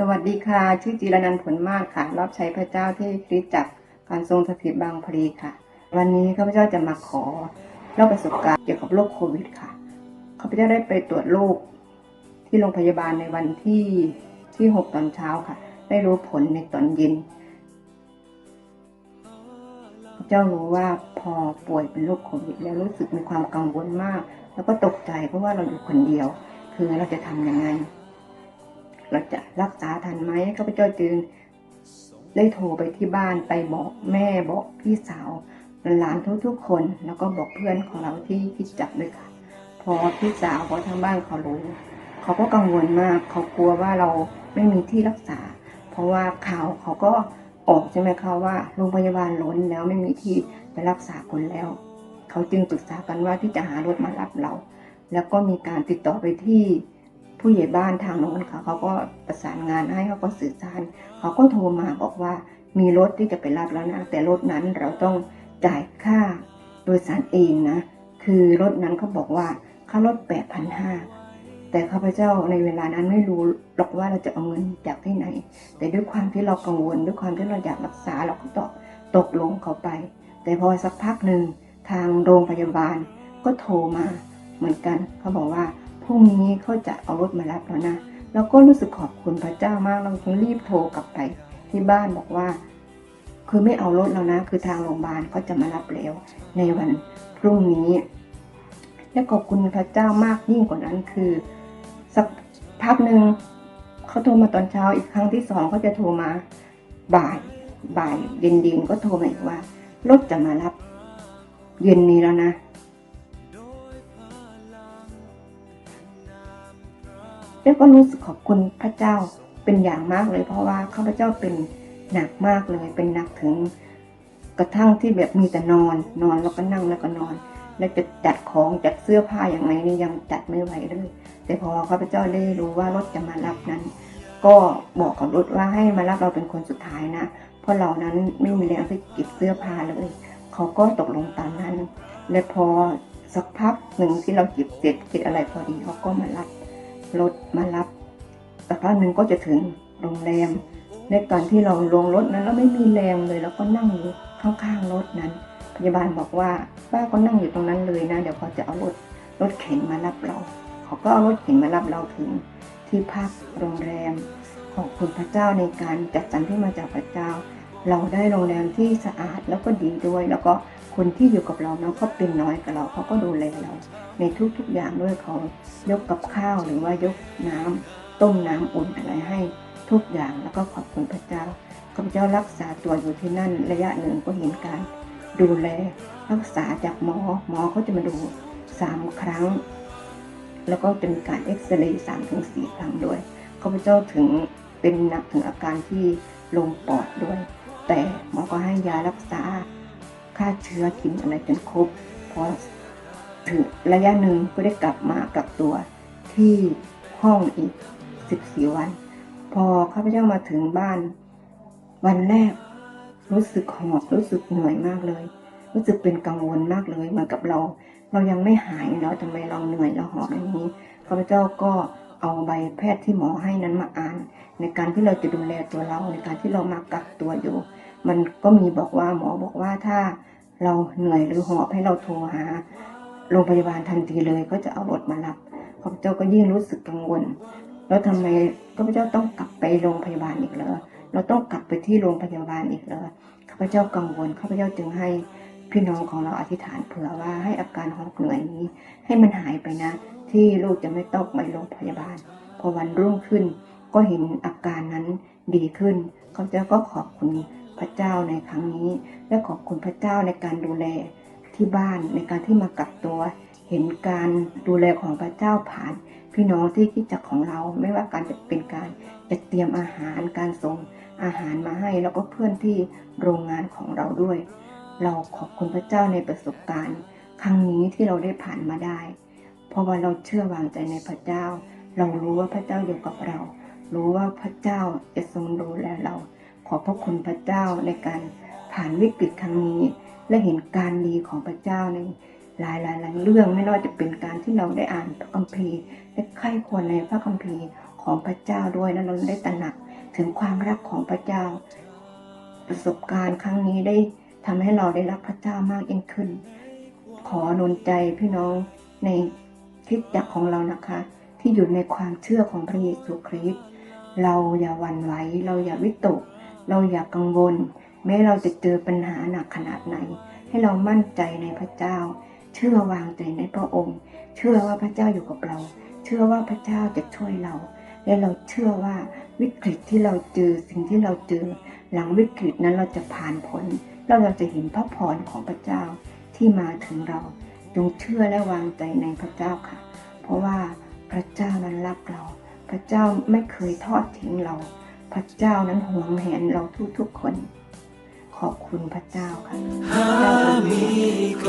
สวัสดีค่ะ ชื่อจิรนันท์ผลมากค่ะ รับใช้พระเจ้าที่คริสตจักรการทรงสถิตบางพลีค่ะ วันนี้ข้าพเจ้าจะมาขอเล่าประสบการณ์เกี่ยวกับโรคโควิดค่ะข้าพเจ้าได้ไปตรวจโรคที่โรงพยาบาลในวันที่ที่หกตอนเช้าค่ะ ได้รู้ผลในตอนเย็นข้าพเจ้ารู้ว่าพอป่วยเป็นโรคโควิด แล้วรู้สึกมีความกังวลมาก แล้วก็ตกใจเพราะว่าเราอยู่คนเดียว คือเราจะทำยังไง เราจะรักษาทันไหมข้าพเจ้าจึงได้โทรไปที่บ้านไปบอกแม่บอกพี่สาวหลานทุกๆคน แล้วก็บอกเพื่อนของเราที่คิดจับด้วยค่ะ พอพี่สาวพอทางบ้านเขารู้เขาก็กังวลมากเขากลัวว่าเราไม่มีที่รักษา เพราะว่าข่าวเขาก็ออกใช่ไหมคะว่าโรงพยาบาลล้นแล้วไม่มีที่ไปรักษาคนแล้ว เขาจึงปรึกษากันว่าที่จะหารถมารับเรา แล้วก็มีการติดต่อไปที่ ผู้ใหญ่บ้านทางโน้นค่ะเขาก็ประสานงานให้เขาก็สื่อสารเขาก็โทรมาบอกว่ามีรถที่จะไปรับแล้วนะแต่รถนั้นเราต้องจ่ายค่าโดยสารเองนะคือรถนั้นเขาบอกว่าค่ารถแปดพันห้าแต่ข้าพเจ้าในเวลานั้นไม่รู้หรอกว่าเราจะเอาเงินจากที่ไหน แต่ด้วยความที่เรากังวลด้วยความที่เราอยากรักษาเราก็ตกตกลงเขาไป แต่พอสักพักหนึ่งทางโรงพยาบาลก็โทรมาเหมือนกันเขาบอกว่า พรุ่งนี้เขาจะเอารถมารับแล้วนะแล้วก็รู้สึกขอบคุณพระเจ้ามากเราจึงรีบโทรกลับไปที่บ้านบอกว่า คือไม่เอารถแล้วนะ คือทางโรงพยาบาลเขาจะมารับแล้ว ในวันพรุ่งนี้ และขอบคุณพระเจ้ามากยิ่งกว่านั้นคือ สักพักหนึ่งเขาโทรมาตอนเช้าอีกครั้งที่สองเขาจะโทรมาบ่ายบ่ายเย็นเย็นๆก็โทรมาอีกว่า รถจะมารับ เย็นนี้แล้วนะ แล้วก็รู้สึกขอบคุณพระเจ้าเป็นอย่างมากเลย เพราะว่าข้าพเจ้าเป็นหนักมากเลย เป็นหนักถึงกระทั่งที่แบบมีแต่นอน นอนแล้วก็นั่งแล้วก็นอน แล้วจะจัดของจัดเสื้อผ้าอย่างไรนี่ยังจัดไม่ไหวเลย แต่พอข้าพเจ้าได้รู้ว่ารถจะมารับนั้น ก็บอกกับรถว่าให้มารับเราเป็นคนสุดท้ายนะ เพราะเรานั้นไม่มีแรงที่เก็บเสื้อผ้าเลยเขาก็ตกลงตามนั้น และพอสักพักหนึ่งที่เราเก็บเสร็จเก็บอะไรพอดีเขาก็มารับ รถมารับสักพักหนึ่งก็จะถึงโรงแรม ในตอนที่เราลงรถนั้นเราไม่มีแรงเลยแล้วก็นั่งอยู่ข้างๆรถนั้น พยาบาลบอกว่าป้าก็นั่งอยู่ตรงนั้นเลยนะ เดี๋ยวเขาจะเอารถรถเข็นมารับเรา เขาก็เอารถเข็นมารับเราถึงที่พักโรงแรมขอบคุณพระเจ้าในการจัดสรรที่มาจากพระเจ้า เราได้โรงแรมที่สะอาดแล้วก็ดีด้วย แล้วก็ คนที่อยู่กับเราเนาะเขาเป็นน้อยกับเราเขาก็ดูแลเรา ในทุกๆอย่างด้วยเขายกกับข้าวหรือว่ายกน้ำต้มน้ำอุ่นอะไรให้ทุกอย่างแล้วก็ขอบคุณพระเจ้าข้าพเจ้ารักษาตัวอยู่ที่นั่นระยะหนึ่งก็เห็นการ ดูแลรักษาจากหมอหมอเขาจะมาดูสามครั้ง แล้วก็จะมีการเอ็กซเรย์สามถึงสี่ครั้งด้วยข้าพเจ้าถึงเป็นหนักถึงอาการที่ลงปอดด้วย แต่หมอก็ให้ยารักษา ฆ่าเชื้อกินอะไรจนครบพอถึงระยะหนึ่งก็ได้กลับมากักตัวที่ห้องอีก 14 วัน พอข้าพเจ้ามาถึงบ้าน วันแรก รู้สึกหอบรู้สึกเหนื่อยมากเลย รู้สึกเป็นกังวลมากเลยเหมือนกับเรา เรายังไม่หายแล้วทำไมเราเหนื่อยเราหอบอย่างนี้ข้าพเจ้าก็เอาใบแพทย์ที่หมอให้นั้นมาอ่าน ในการที่เราจะดูแลตัวเราในการที่เรามากักตัวอยู่ มันก็มีบอกว่าหมอบอกว่าถ้าเราเหนื่อยหรือหอบให้เราโทรหาโรงพยาบาลทันทีเลยก็จะเอารถมารับข้าพเจ้าก็ยิ่งรู้สึกกังวล แล้วทำไมข้าพเจ้าต้องกลับไปโรงพยาบาลอีกเหรอเราต้องกลับไปที่โรงพยาบาลอีกเหรอข้าพเจ้ากังวลข้าพเจ้าจึงให้พี่น้องของเราอธิษฐานเผื่อว่าให้อาการหอบเหนื่อยนี้ ให้มันหายไปนะ ที่ลูกจะไม่ต้องไปโรงพยาบาล พอวันรุ่งขึ้น ก็เห็นอาการนั้นดีขึ้นข้าพเจ้าก็ขอบคุณ พระเจ้าในครั้งนี้ และขอบคุณพระเจ้าในการดูแลที่บ้านในการที่มากักตัว เห็นการดูแลของพระเจ้าผ่าน พี่น้องที่คิดจักของเราไม่ว่าการจะเป็นการจะเตรียมอาหารการส่งอาหารมาให้แล้วก็เพื่อนที่โรงงานของเราด้วย เราขอบคุณพระเจ้าในประสบการณ์ ครั้งนี้ที่เราได้ผ่านมาได้ เพราะว่าเราเชื่อวางใจในพระเจ้า เรารู้ว่าพระเจ้าอยู่กับเรา รู้ว่าพระเจ้าจะทรงดูแลเรา ขอบพระคุณพระเจ้าในการผ่านวิกฤตครั้งนี้ และเห็นการดีของพระเจ้าในหลายหลายหลายเรื่องไม่ว่าจะเป็นการที่เราได้อ่านพระคัมภีร์ได้ไข้ควรในพระคัมภีร์ของพระเจ้าด้วยและเราได้ตระหนักถึงความรักของพระเจ้า ประสบการณ์ครั้งนี้ได้ทำให้เราได้รักพระเจ้ามากยิ่งขึ้น ขอหนุนใจพี่น้องในคริดจักรของเรานะคะ ที่อยู่ในความเชื่อของพระเยซูคริสต์เราอย่าหวั่นไหวเราอย่าวิตก เราอย่ากกังวล แม้เราจะเจอปัญหาหนักขนาดไหน ให้เรามั่นใจในพระเจ้า เชื่อวางใจในพระองค์ เชื่อว่าพระเจ้าอยู่กับเรา เชื่อว่าพระเจ้าจะช่วยเรา และเราเชื่อว่าวิกฤตที่เราเจอสิ่งที่เราเจอ หลังวิกฤตนั้นเราจะผ่านผลแล้วเราจะเห็นพระพรของพระเจ้าที่มาถึงเราจงเชื่อและวางใจในพระเจ้าค่ะ เพราะว่าพระเจ้านั้นรักเรา พระเจ้าไม่เคยทอดทิ้งเรา พระเจ้านั้นห่วงแหนเราทุกๆคน ขอบคุณพระเจ้าค่ะหามีใค